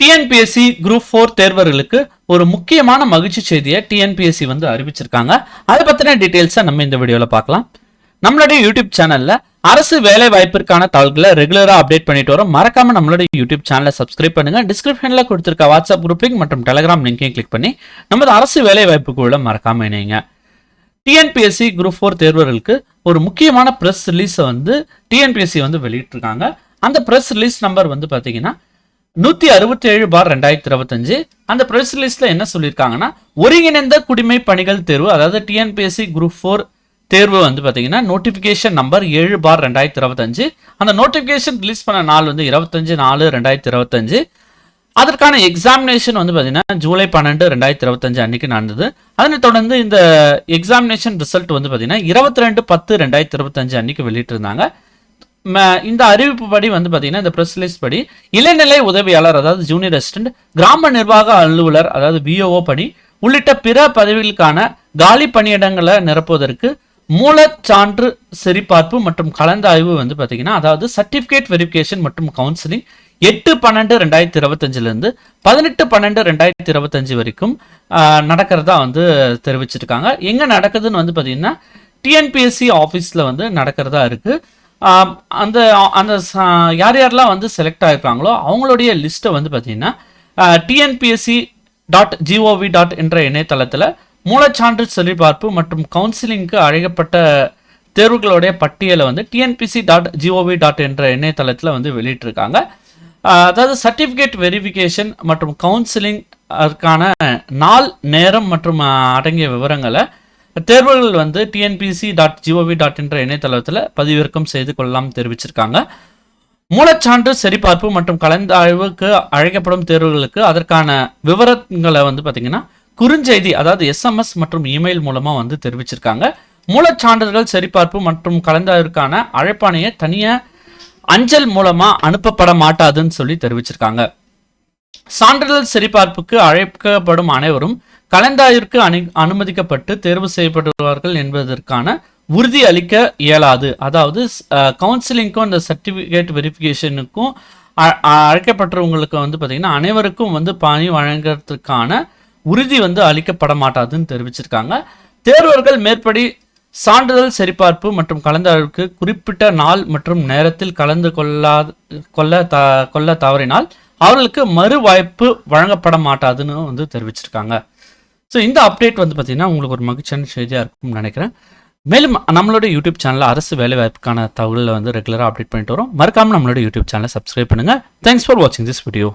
TNPSC group four தேர்வர்களுக்கு ஒரு முக்கியமான மகிழ்ச்சி செய்தியை டிஎன்பிஎஸ்சி வந்து அறிவிச்சிருக்காங்க. அதை பற்றின டீட்டெயில்ஸை நம்ம இந்த வீடியோவில் பார்க்கலாம். நம்மளுடைய யூடியூப் சேனலில் அரசு வேலை வாய்ப்பிற்கான தகவல்களை ரெகுலராக அப்டேட் பண்ணிட்டு வரோம். மறக்காம நம்மளுடைய யூடியூப் சேனலை சப்ஸ்கிரைப் பண்ணுங்க. டிஸ்கிரிப்ஷனில் கொடுத்துருக்க வாட்ஸ்அப் குரூப் லிங்க் மற்றும் டெலகிராம் லிங்கையும் கிளிக் பண்ணி நமது அரசு வேலை வாய்ப்புக்குள்ள மறக்காம இணைங்க. டிஎன்பிஎஸ்சி குரூப் ஃபோர் தேர்வர்களுக்கு ஒரு முக்கியமான ப்ரெஸ் ரிலீஸை வந்து டிஎன்பிஎஸ்சி வந்து வெளியிட்டிருக்காங்க. அந்த ப்ரெஸ் ரிலீஸ் நம்பர் வந்து பார்த்தீங்கன்னா நூற்றி அறுபத்தி ஏழு பார் ரெண்டாயிரத்தி இருபத்தஞ்சு. அந்த ப்ரெஸ் ரிலீஸில் என்ன சொல்லியிருக்காங்கன்னா ஒருங்கிணைந்த குடிமை பணிகள் தேர்வு அதாவது டிஎன்பிஎஸ்சி குரூப் ஃபோர் தேர்வு வந்து பார்த்தீங்கன்னா நோட்டிஃபிகேஷன் நம்பர் ஏழு பார் ரெண்டாயிரத்தி இருபத்தஞ்சு. அந்த நோட்டிஃபிகேஷன் ரிலீஸ் பண்ண நாள் வந்து இருபத்தஞ்சு நாலு ரெண்டாயிரத்தி இருபத்தஞ்சு. அதற்கான எக்ஸாமினேஷன் வந்து பார்த்தீங்கன்னா ஜூலை பன்னெண்டு ரெண்டாயிரத்தி இருபத்தஞ்சு அன்னைக்கு நடந்தது. அதனைத் தொடர்ந்து இந்த எக்ஸாமினேஷன் ரிசல்ட் வந்து பார்த்தீங்கன்னா இருபத்தி ரெண்டு பத்து ரெண்டாயிரத்தி இருபத்தஞ்சு அன்னைக்கு வெளியிட்டிருந்தாங்க. இந்த அறிவிப்பு படி வந்து பார்த்தீங்கன்னா இந்த ப்ரெஸ் ரிலீஸ் படி இளநிலை உதவியாளர் அதாவது ஜூனியர் அசிஸ்டன்ட் கிராம நிர்வாக அலுவலர் அதாவது பிஓஓ பணி உள்ளிட்ட பிற பதவிகளுக்கான காலி பணியிடங்களை நிரப்புவதற்கு மூலச்சான்று சரிபார்ப்பு மற்றும் கலந்தாய்வு வந்து பார்த்தீங்கன்னா அதாவது சர்டிஃபிகேட் வெரிஃபிகேஷன் மற்றும் கவுன்சிலிங் எட்டு பன்னெண்டு ரெண்டாயிரத்தி இருபத்தஞ்சிலேருந்து பதினெட்டு பன்னெண்டு ரெண்டாயிரத்தி இருபத்தஞ்சு வரைக்கும் நடக்கிறதா வந்து தெரிவிச்சிருக்காங்க. எங்கே நடக்குதுன்னு வந்து பார்த்தீங்கன்னா டிஎன்பிஎஸ்சி ஆஃபீஸில் வந்து நடக்கிறதா இருக்குது அந்த அந்த யார் யாரெல்லாம் வந்து செலக்ட் ஆகிருக்காங்களோ அவங்களுடைய லிஸ்ட்டை வந்து பார்த்தீங்கன்னா டிஎன்பிஎஸ்சி டாட் ஜிஓவி டாட் என்ற இணையதளத்தில் மூலச்சான்று சரிபார்ப்பு மற்றும் கவுன்சிலிங்க்கு அழைக்கப்பட்ட தேர்வுகளுடைய பட்டியலை வந்து டிஎன்பிசி டாட் ஜிஓவி டாட் என்ற இணையதளத்தில் வந்து வெளியிட்டிருக்காங்க. அதாவது சர்டிஃபிகேட் வெரிஃபிகேஷன் மற்றும் கவுன்சிலிங் அதற்கான நாள் நேரம் மற்றும் அடங்கிய விவரங்களை தேர்வுகள் வந்து டிஎன்பிசி டாட் ஜிஓவி டாட் என்ற இணையதளத்தில் பதிவிறக்கம் செய்து கொள்ளலாம் தெரிவிச்சிருக்காங்க. மூலச்சான்று சரிபார்ப்பு மற்றும் கலந்தாய்வுக்கு அழைக்கப்படும் தேர்வுகளுக்கு அதற்கான விவரங்களை வந்து பார்த்தீங்கன்னா குறுஞ்செய்தி அதாவது எஸ்எம்எஸ் மற்றும் இமெயில் மூலமாக வந்து தெரிவிச்சிருக்காங்க. மூலச்சான்றுகள் சரிபார்ப்பு மற்றும் கலந்தாய்விற்கான அழைப்பாணையை தனியாக அஞ்சல் மூலமாக அனுப்பப்பட மாட்டாதுன்னு சொல்லி தெரிவிச்சிருக்காங்க. சான்றிதழ் சரிபார்ப்புக்கு அழைக்கப்படும் அனைவரும் கலந்தாய்விற்கு அனு அனுமதிக்கப்பட்டு தேர்வு செய்யப்படுவார்கள் என்பதற்கான உறுதி அளிக்க இயலாது. அதாவது கவுன்சிலிங்க்கும் இந்த சர்டிஃபிகேட் வெரிஃபிகேஷனுக்கும் அழைக்கப்பட்டவங்களுக்கு வந்து பார்த்திங்கன்னா அனைவருக்கும் வந்து பணி வழங்குறதுக்கான உறுதி வந்து அளிக்கப்பட மாட்டாதுன்னு தெரிவிச்சிருக்காங்க. தேர்வர்கள் மேற்படி சான்றிதழ் சரிபார்ப்பு மற்றும் கலந்தாய்வுக்கு குறிப்பிட்ட நாள் மற்றும் நேரத்தில் கலந்து கொள்ளாத கொள்ள த கொள்ள தவறினால் அவர்களுக்கு மறு வாய்ப்பு வழங்கப்பட மாட்டாதுன்னு வந்து தெரிவிச்சிருக்காங்க. ஸோ இந்த அப்டேட் வந்து பார்த்தீங்கன்னா உங்களுக்கு ஒரு மகிழ்ச்சியான செய்தியாக இருக்கும்னு நினைக்கிறேன். மேலும் நம்மளோட யூடியூப் சேனலில் அரசு வேலைவாய்ப்புக்கான தகவல்களை வந்து ரெகுலராக அப்டேட் பண்ணிட்டு வரோம். மறக்காமல் நம்மளோட யூடியூப் சேனலை சப்ஸ்கிரைப் பண்ணுங்கள் தேங்க்ஸ் ஃபார் வாட்சிங் திஸ் வீடியோ